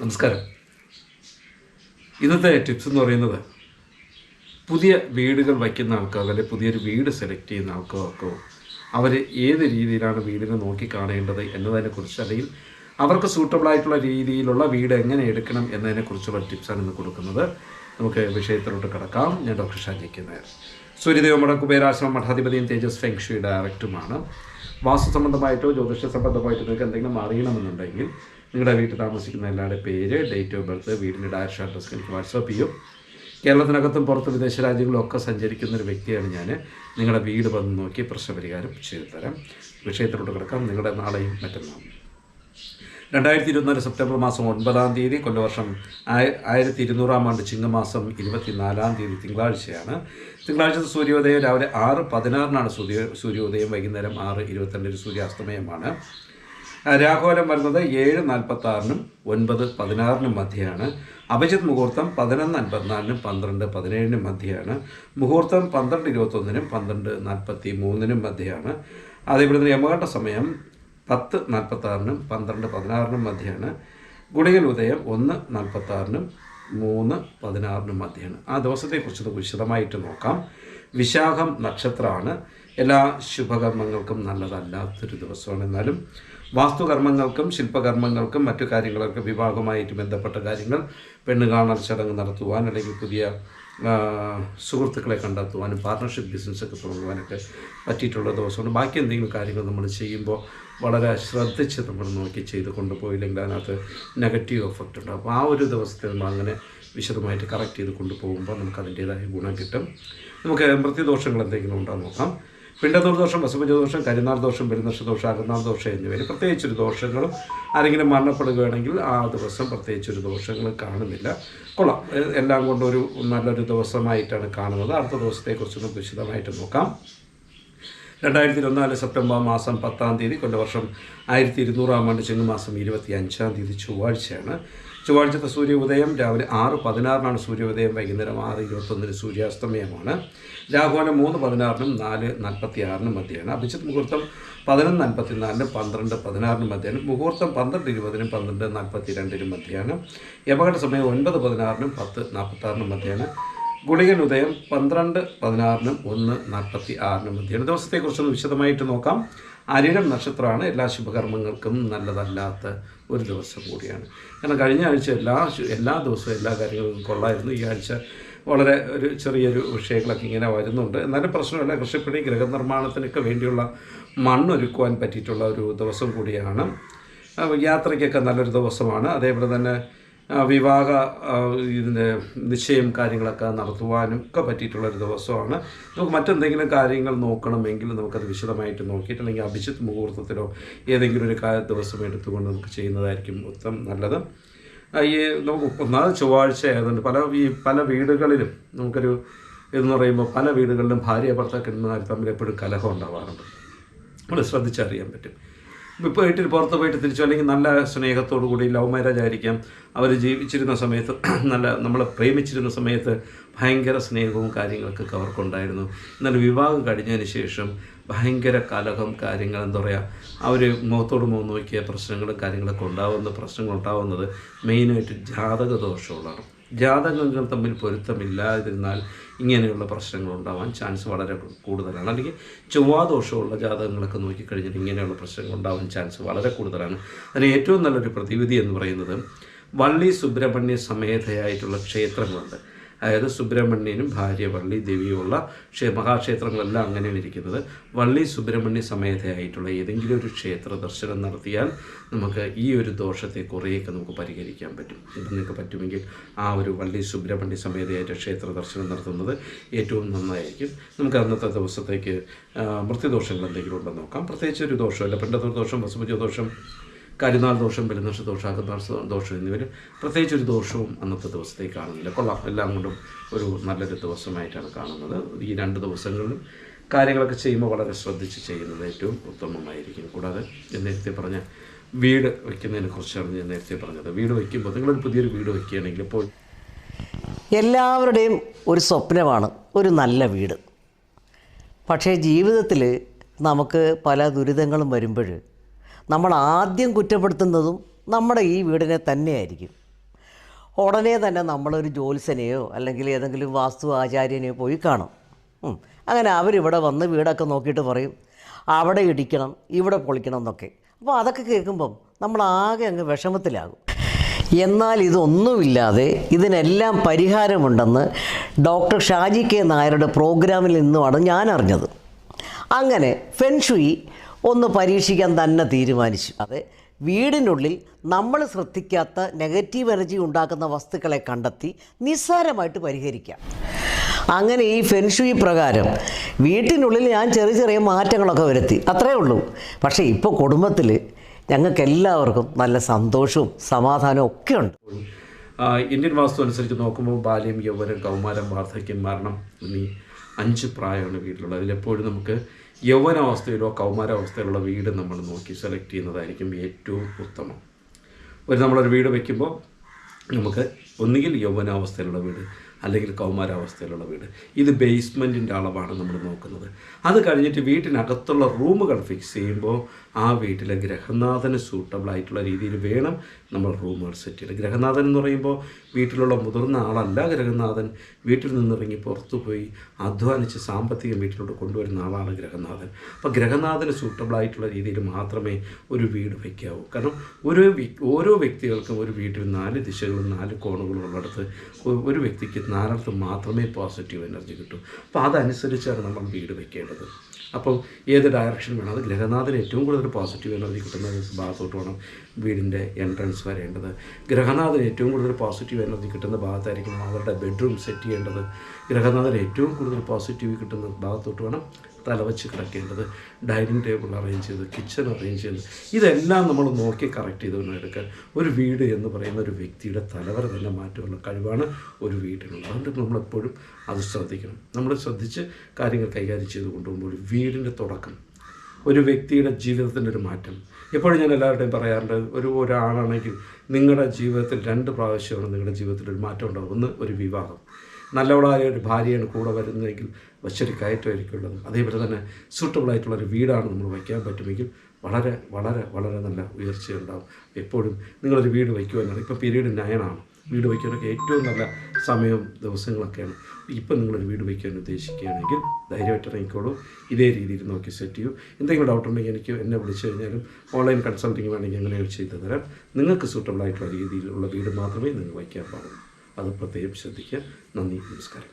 നമസ്കാരം. ഇന്നത്തെ ടിപ്സ് എന്ന് പറയുന്നത് പുതിയ വീടുകൾ വയ്ക്കുന്ന ആൾക്കാർ അല്ലെങ്കിൽ പുതിയൊരു വീട് സെലക്ട് ചെയ്യുന്ന ആൾക്കാർക്കോ അവർ ഏത് രീതിയിലാണ് വീടിനെ നോക്കി കാണേണ്ടത് എന്നതിനെക്കുറിച്ച് അല്ലെങ്കിൽ അവർക്ക് സൂട്ടബിൾ ആയിട്ടുള്ള രീതിയിലുള്ള വീട് എങ്ങനെ എടുക്കണം എന്നതിനെക്കുറിച്ചുള്ള ടിപ്സാണ് ഇന്ന് കൊടുക്കുന്നത്. നമുക്ക് വിഷയത്തിലോട്ട് കിടക്കാം. ഞാൻ ഡോക്ടർ ഷാജിക്ക് സൂര്യദേവ സൂര്യദേവമട കുബേരാശ്രമം മഠാധിപതിയും തേജസ് ഫെങ്ഷി ഡയറക്ടറുമാണ് വാസ്തു സംബന്ധമായിട്ടോ ജ്യോതിഷ സംബന്ധമായിട്ടോ നിങ്ങൾക്ക് എന്തെങ്കിലും അറിയണമെന്നുണ്ടെങ്കിൽ നിങ്ങളുടെ വീട്ടിൽ താമസിക്കുന്ന എല്ലാവരുടെ പേര് ഡേറ്റ് ഓഫ് ബർത്ത് വീടിന്റെ ഡയറക്ഷൻ അഡ്രസ് എനിക്ക് വാട്സാപ്പ് ചെയ്യും. കേരളത്തിനകത്തും പുറത്ത് വിദേശ രാജ്യങ്ങളും ഒക്കെ സഞ്ചരിക്കുന്ന ഒരു വ്യക്തിയാണ് ഞാൻ നിങ്ങളുടെ വീട് വന്ന് നോക്കി പ്രശ്നപരിഹാരം ചെയ്തു തരാം വിഷയത്തിലോട്ട് കിടക്കാം. നിങ്ങളുടെ നാളെയും മറ്റന്നാളും. രണ്ടായിരത്തി ഇരുപത്തിനാല് സെപ്റ്റംബർ മാസം ഒൻപതാം തീയതി കൊല്ലവർഷം ആയ- ആയിരത്തി ഇരുന്നൂറാം ആണ്ട് ചിങ്ങമാസം ഇരുപത്തിനാലാം തീയതി തിങ്കളാഴ്ചയാണ്. തിങ്കളാഴ്ച സൂര്യോദയം രാവിലെ ആറ് പതിനാറിനാണ് സൂര്യ സൂര്യോദയം വൈകുന്നേരം ആറ് ഇരുപത്തിരണ്ടിന് സൂര്യാസ്തമയമാണ്. ആ, രാഹുലം വരുന്നത് ഏഴ് നാൽപ്പത്തി ആറിനും ഒൻപത് പതിനാറിനും മധ്യയാണ് അഭിജിത് മുഹൂർത്തം പതിനൊന്ന് അൻപത്തിനാലിനും പന്ത്രണ്ട് പതിനേഴിനും മധ്യയാണ് മുഹൂർത്തം പന്ത്രണ്ട് ഇരുപത്തൊന്നിനും പന്ത്രണ്ട് നാൽപ്പത്തി മൂന്നിനും മധ്യയാണ് അതേപോലെ തന്നെ യമകണ്ഠ സമയം പത്ത് നാൽപ്പത്തി ആറിനും പന്ത്രണ്ട് പതിനാറിനും മധ്യയാണ് ഗുണികൽ ഉദയം ഒന്ന് നാൽപ്പത്തി ആറിനും മൂന്ന് പതിനാറിനും മധ്യയാണ് ആ ദിവസത്തെക്കുറിച്ച് നമുക്ക് വിശദമായിട്ട് നോക്കാം. വിശാഖം നക്ഷത്രമാണ് എല്ലാ ശുഭകർമ്മങ്ങൾക്കും നല്ലതല്ലാത്തൊരു ദിവസമാണ് എന്നാലും വാസ്തുകർമ്മങ്ങൾക്കും ശില്പകർമ്മങ്ങൾക്കും മറ്റു കാര്യങ്ങളൊക്കെ വിവാഹമായിട്ട് ബന്ധപ്പെട്ട കാര്യങ്ങൾ പെണ്ണ് കാണൽ ചടങ്ങ് നടത്തുവാൻ അല്ലെങ്കിൽ പുതിയ സുഹൃത്തുക്കളെ കണ്ടെത്തുവാനും പാർട്ണർഷിപ്പ് ബിസിനസ്സൊക്കെ തുടങ്ങുവാനൊക്കെ പറ്റിയിട്ടുള്ള ദിവസമാണ് ബാക്കി എന്തെങ്കിലും കാര്യങ്ങൾ നമ്മൾ ചെയ്യുമ്പോൾ വളരെ ശ്രദ്ധിച്ച് നമ്മൾ നോക്കി ചെയ്ത് കൊണ്ടുപോയില്ലെങ്കിൽ അതിനകത്ത് നെഗറ്റീവ് എഫക്റ്റ് ഉണ്ട്. അപ്പോൾ ആ ഒരു ദിവസത്തെ നമ്മൾ അങ്ങനെ വിശദമായിട്ട് കറക്റ്റ് ചെയ്ത് കൊണ്ടുപോകുമ്പോൾ നമുക്ക് അതിന്റേതായ ഗുണം കിട്ടും. നമുക്ക് പ്രത്യദോഷങ്ങൾ എന്തെങ്കിലും ഉണ്ടോ നോക്കാം. പിണ്ടത്തൂർ ദോഷം വസുപജ ദോഷം കരിനാൾ ദോഷം പെരുന്നക്ഷ ദോഷം അകന്നാൾ ദോഷം എന്നിവയിൽ പ്രത്യേകിച്ചൊരു ദോഷങ്ങളും ആരെങ്കിലും മരണപ്പെടുകയാണെങ്കിൽ ആ ദിവസം പ്രത്യേകിച്ചൊരു ദോഷങ്ങൾ കാണുന്നില്ല. കൊള്ളാം. എല്ലാം കൊണ്ടൊരു നല്ലൊരു ദിവസമായിട്ടാണ് കാണുന്നത്. അടുത്ത ദിവസത്തെക്കുറിച്ചൊന്ന് വിശദമായിട്ട് നോക്കാം. രണ്ടായിരത്തി ഇരുപത്തിനാല് സെപ്റ്റംബർ മാസം പത്താം തീയതി കൊല്ലവർഷം ആയിരത്തി ഇരുന്നൂറാം ആണ്ട് ചിങ്ങമാസം ഇരുപത്തി അഞ്ചാം തീയതി ചൊവ്വാഴ്ചയാണ് ചൊവ്വാഴ്ചത്തെ സൂര്യോദയം രാവിലെ ആറ് പതിനാറിനാണ് സൂര്യോദയം വൈകുന്നേരം ആറ് ഇരുപത്തൊന്നിന് സൂര്യാസ്തമയമാണ്. രാഹുലം മൂന്ന് പതിനാറിനും നാല് നാൽപ്പത്തി ആറിനും മധ്യയാണ്. അഭിജിത് മുഹൂർത്തം പതിനൊന്ന് അൻപത്തിനാലിനും പന്ത്രണ്ട് പതിനാറിനും മധ്യയാണ്. മുഹൂർത്തം പന്ത്രണ്ട് ഇരുപതിനും പന്ത്രണ്ട് നാൽപ്പത്തി രണ്ടിനും മധ്യയാണ്. യപകട സമയം ഒൻപത് പതിനാറിനും പത്ത് നാൽപ്പത്തി ആറിനും മധ്യയാണ്. ഗുളികൻ ഉദയം പന്ത്രണ്ട് പതിനാറിനും ഒന്ന് നാൽപ്പത്തി ആറിനും മധ്യയാണ്. ദിവസത്തെക്കുറിച്ചൊന്ന് വിശദമായിട്ട് നോക്കാം. അരിടം നക്ഷത്രമാണ് എല്ലാ ശുഭകർമ്മങ്ങൾക്കും നല്ലതല്ലാത്ത ഒരു ദിവസം കൂടിയാണ്. കാരണം കഴിഞ്ഞ ആഴ്ച എല്ലാ എല്ലാ ദിവസവും എല്ലാ കാര്യങ്ങളും കൊള്ളായിരുന്നു. ഈ ആഴ്ച വളരെ ഒരു ചെറിയൊരു വിഷയങ്ങളൊക്കെ ഇങ്ങനെ വരുന്നുണ്ട്. എന്നാലും പ്രശ്നമില്ല. കൃഷിപ്പണി ഗൃഹനിർമ്മാണത്തിനൊക്കെ വേണ്ടിയുള്ള മണ്ണൊരുക്കുവാൻ പറ്റിയിട്ടുള്ള ഒരു ദിവസം കൂടിയാണ്. യാത്രയ്ക്കൊക്കെ നല്ലൊരു ദിവസമാണ്. അതേപോലെ തന്നെ വിവാഹ ഇതിന്റെ നിശ്ചയം കാര്യങ്ങളൊക്കെ നടത്തുവാനും ഒക്കെ പറ്റിയിട്ടുള്ളൊരു ദിവസമാണ്. നമുക്ക് മറ്റെന്തെങ്കിലും കാര്യങ്ങൾ നോക്കണമെങ്കിൽ നമുക്കത് വിശദമായിട്ട് നോക്കിയിട്ട് അല്ലെങ്കിൽ അഭിജിത്ത് മുഹൂർത്തത്തിലോ ഏതെങ്കിലും ഒരു ദിവസം എടുത്തുകൊണ്ട് നമുക്ക് ചെയ്യുന്നതായിരിക്കും ഉത്തം നല്ലത്. ഈ നമുക്ക് ഒന്നാമത് ചൊവ്വാഴ്ച ആയതുകൊണ്ട് പല പല വീടുകളിലും നമുക്കൊരു എന്ന് പറയുമ്പോൾ പല വീടുകളിലും ഭാര്യ ഭർത്താക്കന്മാർ തമ്മിൽ എപ്പോഴും കലഹം ഉണ്ടാവാറുണ്ട്. നമ്മൾ ശ്രദ്ധിച്ചറിയാൻ പറ്റും. പോയിട്ട് പുറത്ത് പോയിട്ട് തിരിച്ചു? അല്ലെങ്കിൽ നല്ല സ്നേഹത്തോടു കൂടി ലവ് മാരേജ് ആയിരിക്കാം. അവർ ജീവിച്ചിരുന്ന സമയത്ത് നല്ല നമ്മളെ പ്രേമിച്ചിരുന്ന സമയത്ത് ഭയങ്കര സ്നേഹവും കാര്യങ്ങളൊക്കെ അവർക്കുണ്ടായിരുന്നു. എന്നാൽ വിവാഹം കഴിഞ്ഞതിന് ശേഷം ഭയങ്കര കലഹം കാര്യങ്ങൾ എന്താ പറയുക അവർ മുഖത്തോട് മുഖം നോക്കിയ പ്രശ്നങ്ങളും കാര്യങ്ങളൊക്കെ ഉണ്ടാകുന്ന പ്രശ്നങ്ങൾ ഉണ്ടാകുന്നത് മെയിനായിട്ട് ജാതക ദോഷമുള്ളതാണ് ജാതകങ്ങൾ തമ്മിൽ പൊരുത്തമില്ലാതിരുന്നാൽ ഇങ്ങനെയുള്ള പ്രശ്നങ്ങൾ ഉണ്ടാവാൻ ചാൻസ് വളരെ കൂടുതലാണ്. അല്ലെങ്കിൽ ചൊവ്വാദോഷമുള്ള ജാതകങ്ങളൊക്കെ നോക്കിക്കഴിഞ്ഞാൽ ഇങ്ങനെയുള്ള പ്രശ്നങ്ങൾ ഉണ്ടാവാൻ ചാൻസ് വളരെ കൂടുതലാണ്. അതിന് ഏറ്റവും നല്ലൊരു പ്രതിവിധി എന്ന് പറയുന്നത് വള്ളി സുബ്രഹ്മണ്യ സമേതയായിട്ടുള്ള ക്ഷേത്രങ്ങളുണ്ട്. അതായത് സുബ്രഹ്മണ്യനും ഭാര്യ വള്ളി ദേവിയുമുള്ള ക്ഷേ മഹാക്ഷേത്രങ്ങളെല്ലാം അങ്ങനെയാണ് ഇരിക്കുന്നത്. വള്ളി സുബ്രഹ്മണ്യ സമേതയായിട്ടുള്ള ഏതെങ്കിലും ഒരു ക്ഷേത്ര ദർശനം നടത്തിയാൽ നമുക്ക് ഈ ഒരു ദോഷത്തെ കുറേയൊക്കെ നമുക്ക് പരിഹരിക്കാൻ പറ്റും. ഇത് നിങ്ങൾക്ക് പറ്റുമെങ്കിൽ ആ ഒരു വള്ളി സുബ്രഹ്മണ്യ സമേതയായിട്ട് ക്ഷേത്ര ദർശനം നടത്തുന്നത് ഏറ്റവും നന്നായിരിക്കും. നമുക്ക് അന്നത്തെ ദിവസത്തേക്ക് മൃത്യുദോഷങ്ങൾ എന്തെങ്കിലും ഉണ്ടെന്ന് നോക്കാം. പ്രത്യേകിച്ച് ഒരു ദോഷമല്ല. പണ്ടത്തെ ദോഷം വസുപൂജ ദോഷം കരിനാൾ ദോഷം പെരുന്നക്ഷ ദോഷം ദോഷം എന്നിവർ പ്രത്യേകിച്ച് ഒരു ദോഷവും അന്നത്തെ ദിവസത്തേക്ക് കാണുന്നില്ല. കൊള്ളാം. എല്ലാം കൊണ്ടും ഒരു നല്ലൊരു ദിവസമായിട്ടാണ് കാണുന്നത്. ഈ രണ്ട് ദിവസങ്ങളിലും കാര്യങ്ങളൊക്കെ ചെയ്യുമ്പോൾ വളരെ ശ്രദ്ധിച്ച് ചെയ്യുന്നത് ഏറ്റവും ഉത്തമമായിരിക്കും. കൂടാതെ നേരത്തെ പറഞ്ഞ വീട് വയ്ക്കുന്നതിനെ കുറിച്ചാണ് ഞാൻ നേരത്തെ പറഞ്ഞത്. വീട് വയ്ക്കുമ്പോൾ നിങ്ങളൊരു പുതിയൊരു വീട് വയ്ക്കുകയാണെങ്കിൽ ഇപ്പോൾ എല്ലാവരുടെയും ഒരു സ്വപ്നമാണ് ഒരു നല്ല വീട്. പക്ഷേ ജീവിതത്തിൽ നമുക്ക് പല ദുരിതങ്ങളും വരുമ്പോൾ നമ്മൾ ആദ്യം കുറ്റപ്പെടുത്തുന്നതും നമ്മുടെ ഈ വീടിനെ തന്നെയായിരിക്കും. ഉടനെ തന്നെ നമ്മളൊരു ജോത്സനെയോ അല്ലെങ്കിൽ ഏതെങ്കിലും വാസ്തു ആചാര്യനെയോ പോയി കാണും. അങ്ങനെ അവരിവിടെ വന്ന് വീടൊക്കെ നോക്കിയിട്ട് പറയും അവിടെ ഇടിക്കണം ഇവിടെ പൊളിക്കണം എന്നൊക്കെ. അപ്പോൾ അതൊക്കെ കേൾക്കുമ്പം നമ്മൾ ആകെ അങ്ങ് വിഷമത്തിലാകും. എന്നാൽ ഇതൊന്നുമില്ലാതെ ഇതിനെല്ലാം പരിഹാരമുണ്ടെന്ന് ഡോക്ടർ ഷാജി കെ നായരുടെ പ്രോഗ്രാമിൽ നിന്നുമാണ് ഞാൻ അറിഞ്ഞത് അങ്ങനെ ഫെൻഷുയി ഒന്ന് പരീക്ഷിക്കാൻ തന്നെ തീരുമാനിച്ചു. അതെ വീടിനുള്ളിൽ നമ്മൾ ശ്രദ്ധിക്കാത്ത നെഗറ്റീവ് എനർജി ഉണ്ടാക്കുന്ന വസ്തുക്കളെ കണ്ടെത്തി നിസ്സാരമായിട്ട് പരിഹരിക്കാം. അങ്ങനെ ഈ ഫെൻഷുയി പ്രകാരം വീട്ടിനുള്ളിൽ ഞാൻ ചെറിയ ചെറിയ മാറ്റങ്ങളൊക്കെ വരുത്തി. അത്രേ ഉള്ളൂ. പക്ഷേ ഇപ്പോൾ കുടുംബത്തിൽ ഞങ്ങൾക്ക് എല്ലാവർക്കും നല്ല സന്തോഷവും സമാധാനവും ഒക്കെ ഉണ്ട്. ഇന്ത്യൻ വാസ്തു അനുസരിച്ച് നോക്കുമ്പോൾ ബാല്യം യൗവനം കൗമാരം വാർദ്ധക്യം മരണം എന്നീ അഞ്ച് പ്രായമാണ് വീട്ടിലുള്ളത് അതിലെപ്പോഴും നമുക്ക് യൗവനാവസ്ഥയിലോ കൗമാരാവസ്ഥയിലുള്ള വീട് നമ്മൾ നോക്കി സെലക്ട് ചെയ്യുന്നതായിരിക്കും ഏറ്റവും ഉത്തമം. ഒരു നമ്മളൊരു വീട് വയ്ക്കുമ്പോൾ നമുക്ക് ഒന്നുകിൽ യൗവനാവസ്ഥയിലുള്ള വീട് അല്ലെങ്കിൽ കൗമാരാവസ്ഥയിലുള്ള വീട്. ഇത് ബേസ്മെന്റിന്റെ അളവാണ് നമ്മൾ നോക്കുന്നത്. അത് കഴിഞ്ഞിട്ട് വീട്ടിനകത്തുള്ള റൂമുകൾ ഫിക്സ് ചെയ്യുമ്പോൾ ആ വീട്ടിലെ ഗ്രഹനാഥന് സൂട്ടബിൾ ആയിട്ടുള്ള രീതിയിൽ വേണം നമ്മൾ റൂമുകൾ സെറ്റ് ചെയ്യണം ഗ്രഹനാഥൻ എന്ന് പറയുമ്പോൾ വീട്ടിലുള്ള മുതിർന്ന ആളല്ല. ഗ്രഹനാഥൻ വീട്ടിൽ നിന്നിറങ്ങി പുറത്തു പോയി അധ്വാനിച്ച് സാമ്പത്തികം വീട്ടിലോട്ട് കൊണ്ടുവരുന്ന ആളാണ് ഗ്രഹനാഥൻ. അപ്പോൾ ഗ്രഹനാഥന് സൂട്ടബിൾ ആയിട്ടുള്ള രീതിയിൽ മാത്രമേ ഒരു വീട് വയ്ക്കാവൂ. കാരണം ഓരോ ഓരോ വ്യക്തികൾക്കും ഒരു വീട്ടിൽ നാല് ദിശകളും നാല് കോണുകളും ഉള്ളിടത്ത് ഒരു വ്യക്തിക്ക് നാലിടത്ത് മാത്രമേ പോസിറ്റീവ് എനർജി കിട്ടൂ. അപ്പോൾ അതനുസരിച്ചാണ് നമ്മൾ വീട് വയ്ക്കേണ്ടത്. അപ്പം ഏത് ഡയറക്ഷൻ വേണം? അത് ഗ്രഹനാഥന് ഏറ്റവും കൂടുതൽ പോസിറ്റീവ് എനർജി കിട്ടുന്ന ഭാഗത്തോട്ട് വേണം വീടിന്റെ എൻട്രൻസ് വരേണ്ടത്. ഗ്രഹനാഥന് ഏറ്റവും കൂടുതൽ പോസിറ്റീവ് എനർജി കിട്ടുന്ന ഭാഗത്തായിരിക്കും അവരുടെ ബെഡ്റൂം സെറ്റ് ചെയ്യേണ്ടത്. ഗ്രഹനാഥന് ഏറ്റവും കൂടുതൽ പോസിറ്റീവ് കിട്ടുന്ന ഭാഗത്തോട്ട് വേണം തലവച്ച് കിടക്കേണ്ടത്. ഡൈനിങ് ടേബിൾ അറേഞ്ച് ചെയ്ത് കിച്ചൺ അറേഞ്ച് ചെയ്ത്. ഇതെല്ലാം നമ്മൾ നോക്കി കറക്റ്റ് ചെയ്ത് എടുക്കാൻ. ഒരു വീട് എന്ന് പറയുന്ന ഒരു വ്യക്തിയുടെ തലവര തന്നെ മാറ്റമുള്ള കഴിവാണ് ഒരു വീടിനുള്ളത് അതുകൊണ്ട് നമ്മളെപ്പോഴും അത് ശ്രദ്ധിക്കണം. നമ്മൾ ശ്രദ്ധിച്ച് കാര്യങ്ങൾ കൈകാര്യം ചെയ്ത് കൊണ്ടുപോകുമ്പോൾ വീടിന്റെ തുടക്കം ഒരു വ്യക്തിയുടെ ജീവിതത്തിന്റെ ഒരു മാറ്റം. എപ്പോഴും ഞാൻ എല്ലാവരുടെയും പറയാറുണ്ട് ഒരു ഒരാളാണെങ്കിൽ നിങ്ങളുടെ ജീവിതത്തിൽ രണ്ട് പ്രാവശ്യമാണ് നിങ്ങളുടെ ജീവിതത്തിൽ ഒരു മാറ്റം ഉണ്ടാവും ഒന്ന് ഒരു വിവാഹം. നല്ലവളായ ഒരു ഭാര്യയാണ് കൂടെ വരുന്നതെങ്കിൽ വച്ചൊരു കയറ്റമായിരിക്കും ഉള്ളത് അതേപോലെ തന്നെ സൂട്ടബിൾ ആയിട്ടുള്ള ഒരു വീടാണ് നമ്മൾ വയ്ക്കാൻ പറ്റുമെങ്കിൽ വളരെ വളരെ വളരെ നല്ല ഉയർച്ചയുണ്ടാകും എപ്പോഴും നിങ്ങളൊരു വീട് വയ്ക്കുവാനാണ്. ഇപ്പോൾ പീരീഡ് നയനാണ്. വീട് വയ്ക്കാനൊക്കെ ഏറ്റവും നല്ല സമയവും ദിവസങ്ങളൊക്കെയാണ്. ഇപ്പം നിങ്ങളൊരു വീട് വയ്ക്കാൻ ഉദ്ദേശിക്കുകയാണെങ്കിൽ ധൈര്യമായിട്ട് ഇറങ്ങിക്കോളൂ. ഇതേ രീതിയിൽ നോക്കി സെറ്റ് ചെയ്യൂ. എന്തെങ്കിലും ഡൗട്ട് ഉണ്ടെങ്കിൽ എനിക്ക് എന്നെ വിളിച്ചു കഴിഞ്ഞാലും ഓൺലൈൻ കൺസൾട്ടിങ് വേണമെങ്കിൽ അങ്ങനെ ചെയ്തു തരാം. നിങ്ങൾക്ക് സൂട്ടബിൾ ആയിട്ടുള്ള രീതിയിലുള്ള വീട് മാത്രമേ നിങ്ങൾ വയ്ക്കാൻ പാടുള്ളൂ. അത് പ്രത്യേകം ശ്രദ്ധിക്കുക. നന്ദി നമസ്കാരം.